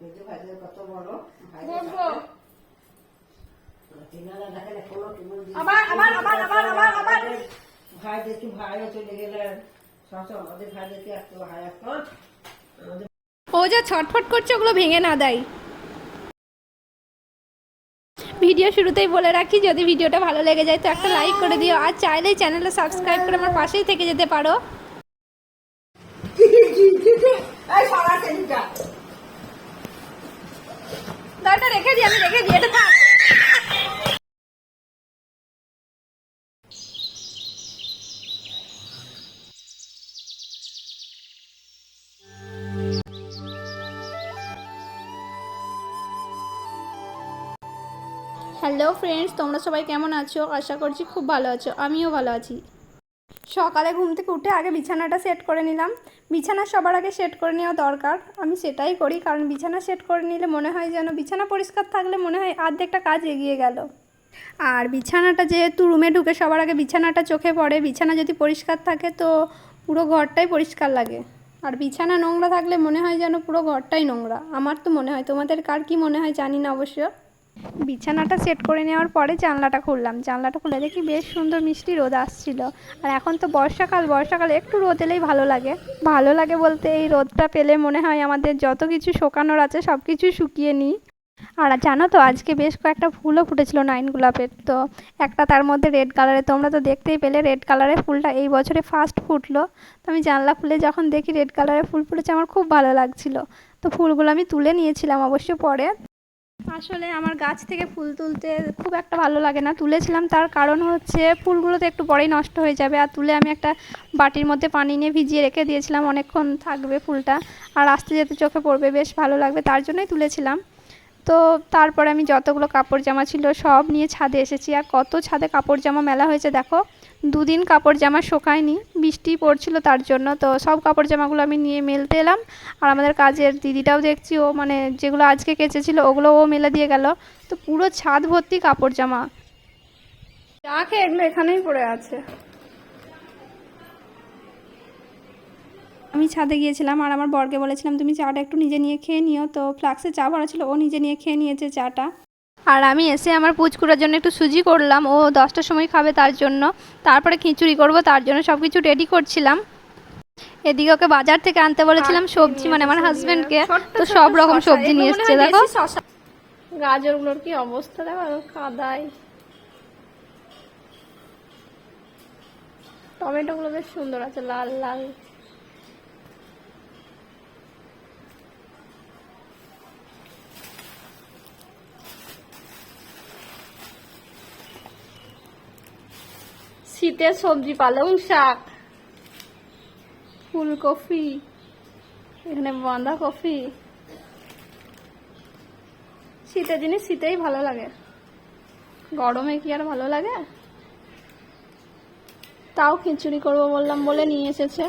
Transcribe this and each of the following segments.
মেজো ভাইদের কত বড়। ভাই দেখি ভাইও চলে গেলেন। সবসময় আমাদের ভাই দেখি এত ভাই এখন ও যা ছটফট করছে ওগুলো ভেঙে না দেয়। ভিডিও শুরুতেই বলে রাখি যদি ভিডিওটা ভালো লেগে যায় তো একটা লাইক করে দিও। আর চাইলেই চ্যানেলটা সাবস্ক্রাইব করে আমার পাশেই থেকে যেতে পারো। রেখে দিই, আমি রেখে দিই, এটা থাক। হ্যালো ফ্রেন্ডস তোমরা সবাই কেমন আছো? আশা করছি খুব ভালো আছো। আমিও ভালো আছি। সকালে ঘুম থেকে উঠে আগে বিছানাটা সেট করে নিলাম। বিছানা সবার আগে সেট করে নেওয়া দরকার। আমি সেটাই করি, কারণ বিছানা সেট করে নিলে মনে হয় যেন বিছানা পরিষ্কার থাকলে মনে হয় আর্ধেকটা কাজ এগিয়ে গেল। আর বিছানাটা যেহেতু রুমে ঢুকে সবার আগে বিছানাটা চোখে পড়ে, বিছানা যদি পরিষ্কার থাকে তো পুরো ঘরটাই পরিষ্কার লাগে। আর বিছানা নোংরা থাকলে মনে হয় যেন পুরো ঘরটাই নোংরা। আমার তো মনে হয়, তোমাদের কার কি মনে হয় জানি না অবশ্য। বিছানাটা সেট করে নেওয়ার পরে জানলাটা খুললাম। জানলাটা খুলে দেখি বেশ সুন্দর মিষ্টি রোদ আসছিল। আর এখন তো বর্ষাকাল, বর্ষাকালে একটু রোদ এলেই ভালো লাগে। ভালো লাগে বলতে এই রোদটা পেলে মনে হয় আমাদের যত কিছু শোকানোর আছে সব কিছুই শুকিয়ে নিই। আর জানো তো, আজকে বেশ কয়েকটা ফুলও ফুটেছিল নাইন গোলাপের। তো একটা তার মধ্যে রেড কালারে তোমরা তো দেখতেই পেলে রেড কালারের ফুলটা এই বছরে ফার্স্ট ফুটলো। তো আমি জানলা খুলে যখন দেখি রেড কালারের ফুল ফুটেছে, আমার খুব ভালো লাগছিল। তো ফুলগুলো আমি তুলে নিয়েছিলাম অবশ্য পরে। আসলে আমার গাছ থেকে ফুল তুলতে খুব একটা ভালো লাগে না। তুলেছিলাম, তার কারণ হচ্ছে ফুলগুলো তো একটু পরেই নষ্ট হয়ে যাবে। আর তুলে আমি একটা বাটির মধ্যে পানি নিয়ে ভিজিয়ে রেখে দিয়েছিলাম, অনেকক্ষণ থাকবে ফুলটা। আর আসতে যেতে চোখে পড়বে, বেশ ভালো লাগবে, তার জন্যই তুলেছিলাম। তো তারপরে আমি যতগুলো কাপড় জামা ছিল সব নিয়ে ছাদে এসেছি। আর কত ছাদে কাপড় জামা মেলা হয়েছে দেখো। দুদিন কাপড় জামা শোকায়নি বৃষ্টি পড়ছিল তার জন্য তো সব কাপড় জামাগুলো আমি নিয়ে মেলতে এলাম। আর আমাদের কাজের দিদিটাও দেখছি ও মানে যেগুলো আজকে কেচেছিল ওগুলো ও মেলে দিয়ে গেল। তো পুরো ছাদ ভর্তি কাপড় জামা। চা খেয়ে এগুলো এখানেই পড়ে আছে। আমি ছাদে গিয়েছিলাম আর আমার বরকে বলেছিলাম তুমি চাটা একটু নিজে নিয়ে খেয়ে নিও। তো ফ্লাক্সে চা ভরা ছিল ও নিজে নিয়ে খেয়ে নিয়েছে চাটা। আর আমি এসে আমার পুচকুড়ার জন্য একটু সুজি করলাম। ও দশটার সময় খাবে তার জন্য। তারপরে খিচুড়ি করব তার জন্য সব কিছু রেডি করছিলাম। এদিকে ওকে বাজার থেকে আনতে বলেছিলাম সবজি মানে আমার হাজবেন্ডকে তো সব রকম সবজি নিয়ে এসছে দেখো। গাজরগুলোর কি অবস্থা দেখো কাদায়। টমেটোগুলো বেশ সুন্দর আছে লাল লাল। শীতের সবজি পালং শাক, ফুলকপি, এখানে বাঁধাকপি শীতের জিনিস শীতেই ভালো লাগে। গরমে কি আর ভালো লাগে? তাও খিচুড়ি করব বললাম বলে নিয়ে এসেছে।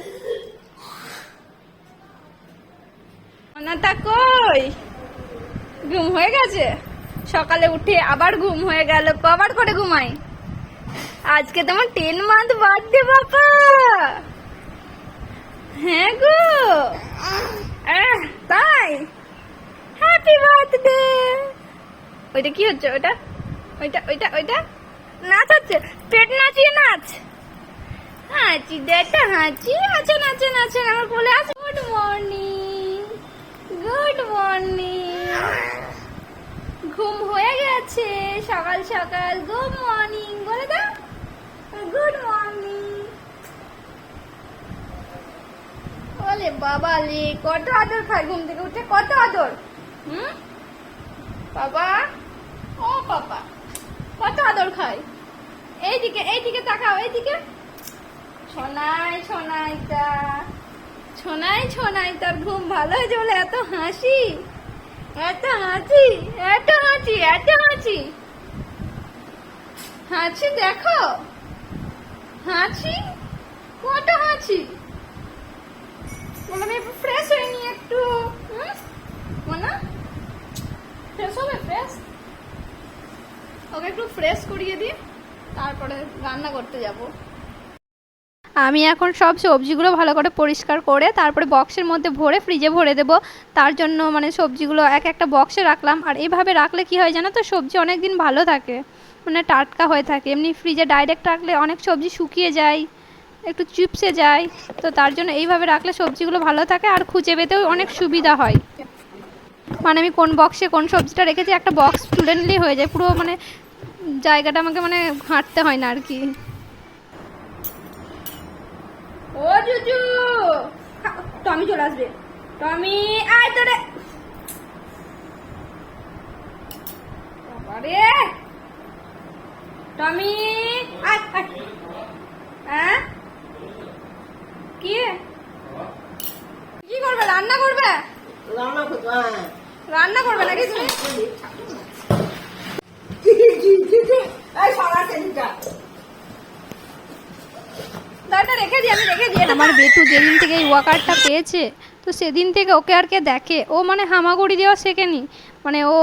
কই? ঘুম হয়ে গেছে? সকালে উঠে আবার ঘুম হয়ে গেল, কবার করে ঘুমাই? আজকে তোমার টেন মান্থ বার্থডে বাবা। হ্যাঁ গো। তাই? হ্যাপি বার্থডে ওইটা কি হচ্ছে? ওইটা? ওইটা ওইটা ওইটা? নাচ হচ্ছে? পেট নাচিয়ে নাচ? হাঁচি দে একটা হাঁচি। আচ্ছা নাচে নাচে। আমার বলে আছে গুড মর্নিং গুড মর্নিং ঘুম হয়ে গেছে। সকাল সকাল। গুড মর্নিং বলে দাও। গুড মর্নিং বলে, বাবা লে কত আদর খায় ঘুম থেকে উঠে, কত আদর? হুম? বাবা? ও বাবা, কত আদর খায়? এইদিকে এইদিকে তাকাও, এইদিকে। সোনাই সোনাইটা সোনাই সোনাই তার ঘুম ভালো হয়েছে বলে এত হাসি? এত হাসি এত হাসি এত হাসি। হাসি দেখো। হাসি কটা হাঁচি। বলে একটু ফ্রেশ হয়ে নি একটু। হুম? ফ্রেশ হবে ফ্রেশ ওকে একটু ফ্রেশ করিয়ে দিই, তারপরে রান্না করতে যাব। আমি এখন সব সবজিগুলো ভালো করে পরিষ্কার করে তারপরে বক্সের মধ্যে ভরে ফ্রিজে ভরে দেবো। তার জন্য মানে সবজিগুলো এক একটা বক্সে রাখলাম। আর এইভাবে রাখলে কি হয় জানো তো? সবজি অনেক দিন ভালো থাকে মানে টাটকা হয়ে থাকে। এমনি ফ্রিজে ডাইরেক্ট রাখলে অনেক সবজি শুকিয়ে যায়, একটু চিপসে যায়। তো তার জন্য এইভাবে রাখলে সবজিগুলো ভালো থাকে আর খুঁজে পেতেও অনেক সুবিধা হয়। মানে আমি কোন বক্সে কোন সবজিটা রেখেছি একটা বক্স নিলেই হয়ে যায়। পুরো মানে জায়গাটা আমাকে মানে হাঁটতে হয় না আর কি। ও জুজু। টমি চলে আসবে। টমি আয় তোরে। বাবারে। টমি আয় আয়। হ্যাঁ? কি? কি করবে? রান্না করবে? রান্না করতে হ্যাঁ। রান্না করবে নাকি তুমি? এই সবার সেদিনটা দাঁড়টা রেখে দিই আমি রেখে দিই আমার বেটু যেদিন থেকে এই ওয়াকারটা পেয়েছে, তো সেদিন থেকে ওকে আর কে দেখে। ও মানে হামাগুড়ি দেওয়া শেখেনি। মানে ও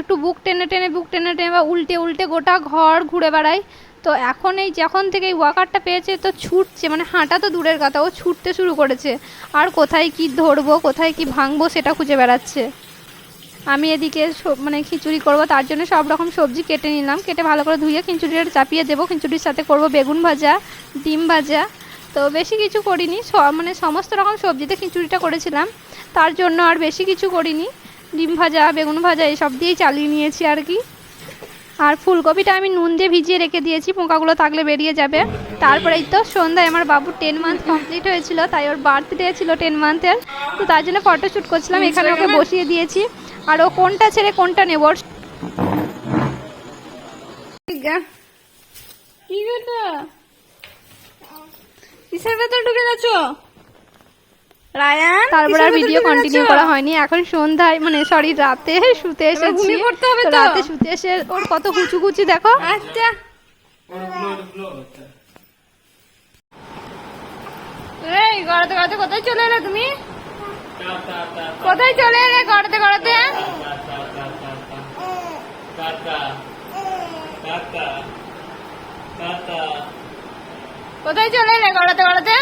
একটু বুক টেনে টেনে, বুক টেনে টেনে বা উল্টে উল্টে গোটা ঘর ঘুরে বেড়ায়। তো এখন এই যখন থেকে এই ওয়াকারটা পেয়েছে, তো ছুটছে মানে হাঁটা তো দূরের কথা, ও ছুটতে শুরু করেছে। আর কোথায় কি ধরবো, কোথায় কি ভাঙবো, সেটা খুঁজে বেড়াচ্ছে। আমি এদিকে সব- মানে খিচুড়ি করব তার জন্য সব রকম সবজি কেটে নিলাম। কেটে ভালো করে ধুয়ে খিচুড়িটা চাপিয়ে দেবো। খিচুড়ির সাথে করব বেগুন ভাজা ডিম ভাজা। তো বেশি কিছু করিনি। মানে সমস্ত রকম সবজিতে খিচুড়িটা করেছিলাম। তার জন্য আর বেশি কিছু করিনি। ডিম ভাজা বেগুন ভাজা এসব দিয়েই চালিয়ে নিয়েছি আর কি। আর ফুলকপিটা আমি নুন দিয়ে ভিজিয়ে রেখে দিয়েছি। পোকাগুলো থাকলে বেরিয়ে যাবে। তারপরে এই তো সন্ধ্যায় আমার বাবুর টেন মান্থ কমপ্লিট হয়েছিল তাই ওর বার্থডে ছিল টেন মান্থের তো তার জন্য ফটোশ্যুট করছিলাম। এখানে ওকে বসিয়ে দিয়েছি। আর ও কোনটা ছেড়ে কোনটা নেব? কি ব্যাটা কিসের ভেতর ঢুকে গেছো? রায়ান তারপর আর ভিডিও কন্টিনিউ করা হয়নি। এখন সন্ধ্যায় মানে সরি রাতে শুতে ঘুমিয়ে পড়তে হবে। রাতে শুতে এসে ওর কত কুচু কুচি দেখো। আচ্ছা। এই গড়াতে গড়াতে কোথায় চলে এলে তুমি? কোথায় চলে এলে? গড়াতে গড়াতে। কোথায় চলে এলে? গড়াতে গড়াতে।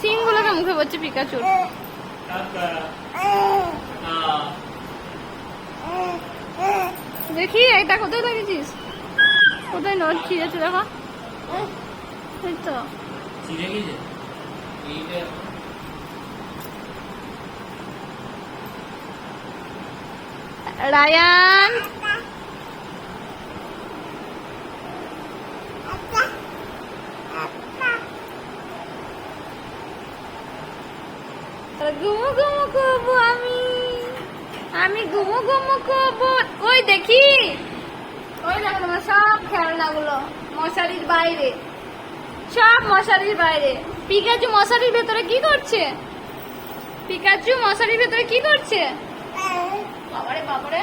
সিং গুলোকে মুখে পড়ছে পিকাচুর দেখি এটা কোথায় লাগিয়েছিস কোথায় নোট ছিঁড়েছে দেখো। এই তো। রায়ান ঘুমো ঘুমো করব আমি। আমি ঘুমো ঘুমো করব ওই দেখি? ওই দেখো তোমার সব খেলনাগুলো মশারির বাইরে। সব মশারির বাইরে। পিকাচু মশারির ভেতরে কি করছে? পিকাচু মশারির ভেতরে কি করছে? বাবারে বাবারে।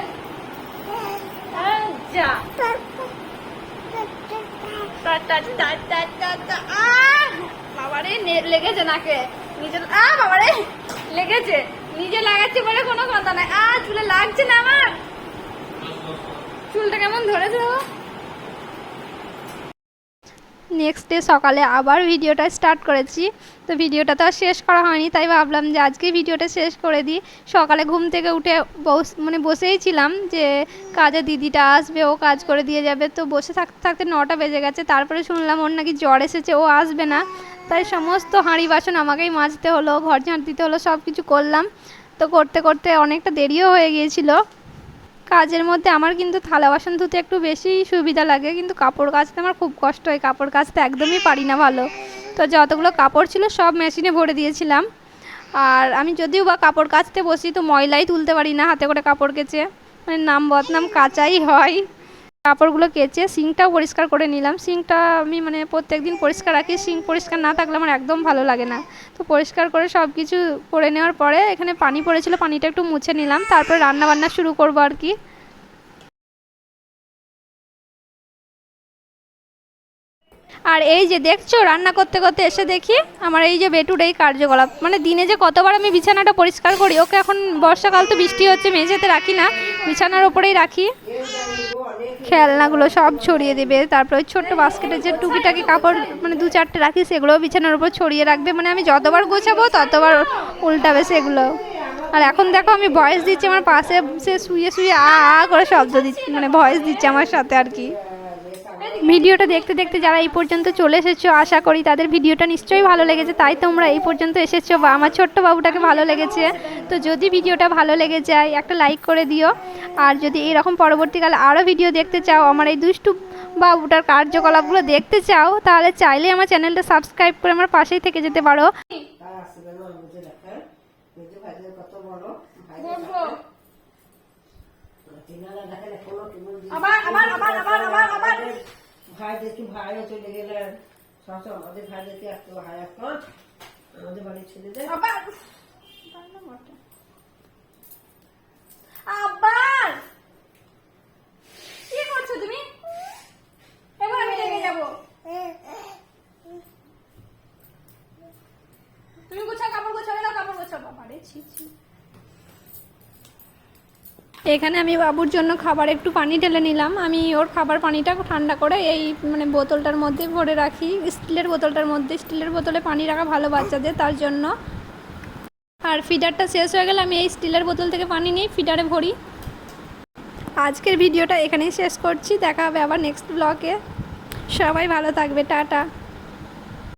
যা। টা। আহ! বাবারে লেগেছে নাকে। নিজে, আ, বাবারে, লেগেছে। নিজে লাগাচ্ছি বলে কোনো কথা নাই। আ, চুলে লাগছে না আমার। চুলটা কেমন ধরেছে বাবা? নেক্সট ডে সকালে আবার ভিডিওটা স্টার্ট করেছি। তো ভিডিওটা তো আর শেষ করা হয়নি, তাই ভাবলাম যে আজকে ভিডিওটা শেষ করে দিই। সকালে ঘুম থেকে উঠে মানে বসেই ছিলাম যে কাজে দিদিটা আসবে, ও কাজ করে দিয়ে যাবে। তো বসে থাকতে থাকতে নটা বেজে গেছে, তারপরে শুনলাম ওর নাকি জ্বর এসেছে, ও আসবে না। তাই সমস্ত হাঁড়ি বাসন আমাকেই মাজতে হলো, ঘর ঝাঁট দিতে হলো সব কিছু করলাম। তো করতে করতে অনেকটা দেরিও হয়ে গিয়েছিল। কাজের মধ্যে আমার কিন্তু থালা বাসন ধুতে একটু বেশি সুবিধা লাগে, কিন্তু কাপড় কাচতে আমার খুব কষ্ট হয়। কাপড় কাচতে একদমই পারি না ভালো। তো যতগুলো কাপড় ছিল সব মেশিনে ভরে দিয়েছিলাম। আর আমি যদিও বা কাপড় কাচতে বসি, তো ময়লাই তুলতে পারি না হাতে করে কাপড় কেচে। মানে নাম বদনাম কাচাই হয়। কাপড়গুলো কেচে সিঙ্কটাও পরিষ্কার করে নিলাম। সিঙ্কটা আমি মানে প্রত্যেক দিন পরিষ্কার রাখি। সিঙ্ক পরিষ্কার না থাকলে আমার একদম ভালো লাগে না। তো পরিষ্কার করে সব কিছু করে নেওয়ার পরে এখানে পানি পড়েছিল, পানিটা একটু মুছে নিলাম। তারপর রান্না বান্না শুরু করব আর কি। আর এই যে দেখছ, রান্না করতে করতে এসে দেখি আমার এই যে বেটুর এই কার্যকলাপ। মানে দিনে যে কতবার আমি বিছানাটা পরিষ্কার করি, ওকে এখন বর্ষাকাল তো বৃষ্টি হচ্ছে, মেঝেতে রাখি না। বিছানার ওপরেই রাখি। খেলনাগুলো সব ছড়িয়ে দেবে, তারপর ওই ছোট্ট বাস্কেটে যে টুকিটাকি কাপড় মানে দু চারটে রাখি, সেগুলোও বিছানার উপর ছড়িয়ে রাখবে। মানে আমি যতবার গোছাবো, ততবার উল্টাবে সেগুলো। আর এখন দেখো, আমি ভয়েস দিচ্ছি, আমার পাশে সে শুয়ে শুয়ে আ আ করে শব্দ দিচ্ছে মানে ভয়েস দিচ্ছে আমার সাথে আর কি। ভিডিওটা দেখতে দেখতে যারা এই পর্যন্ত চলে এসেছ আশা করি তাদের ভিডিওটা নিশ্চয়ই ভালো লেগেছে। তাই তোমরা এই পর্যন্ত এসেছ বা আমার ছোট্ট বাবুটাকে ভালো লেগেছে। তো যদি ভিডিওটা ভালো লেগে যায় একটা লাইক করে দিও। আর যদি এরকম পরবর্তীকালে আরও ভিডিও দেখতে চাও আমার এই দুষ্টু বাবুটার কার্যকলাপগুলো দেখতে চাও তাহলে চাইলে আমার চ্যানেলটা সাবস্ক্রাইব করে আমার পাশেই থেকে যেতে পারো। আবার, আবার, আবার, আবার, আবার। ভাই দেখি ভাইও চলে গেলেন। সবসময় আমাদের ভাইদেরকে এত ভাই এখন আমাদের বাড়ির ছেলেদের আবার আবার কি করছ তুমি এবার আমি রেগে যাব তুমি গোছাও কাপড় গোছাবে না কাপড় গোছাও বাবারে ছি ছি এখানে আমি বাবুর জন্য খাবার একটু পানি ঢেলে নিলাম। আমি ওর খাবার পানিটা ঠান্ডা করে এই মানে বোতলটার মধ্যে ভরে রাখি। স্টিলের বোতলটার মধ্যে, স্টিলের বোতলে পানি রাখা ভালো বাচ্চাদের, তার জন্য। আর ফিডারটা শেষ হয়ে গেলে আমি এই স্টিলের বোতল থেকে পানি নিই ফিডারে ভরি। আজকের ভিডিওটা এখানেই শেষ করছি। দেখা হবে আবার নেক্সট ব্লগে সবাই ভালো থাকবে। টাটা।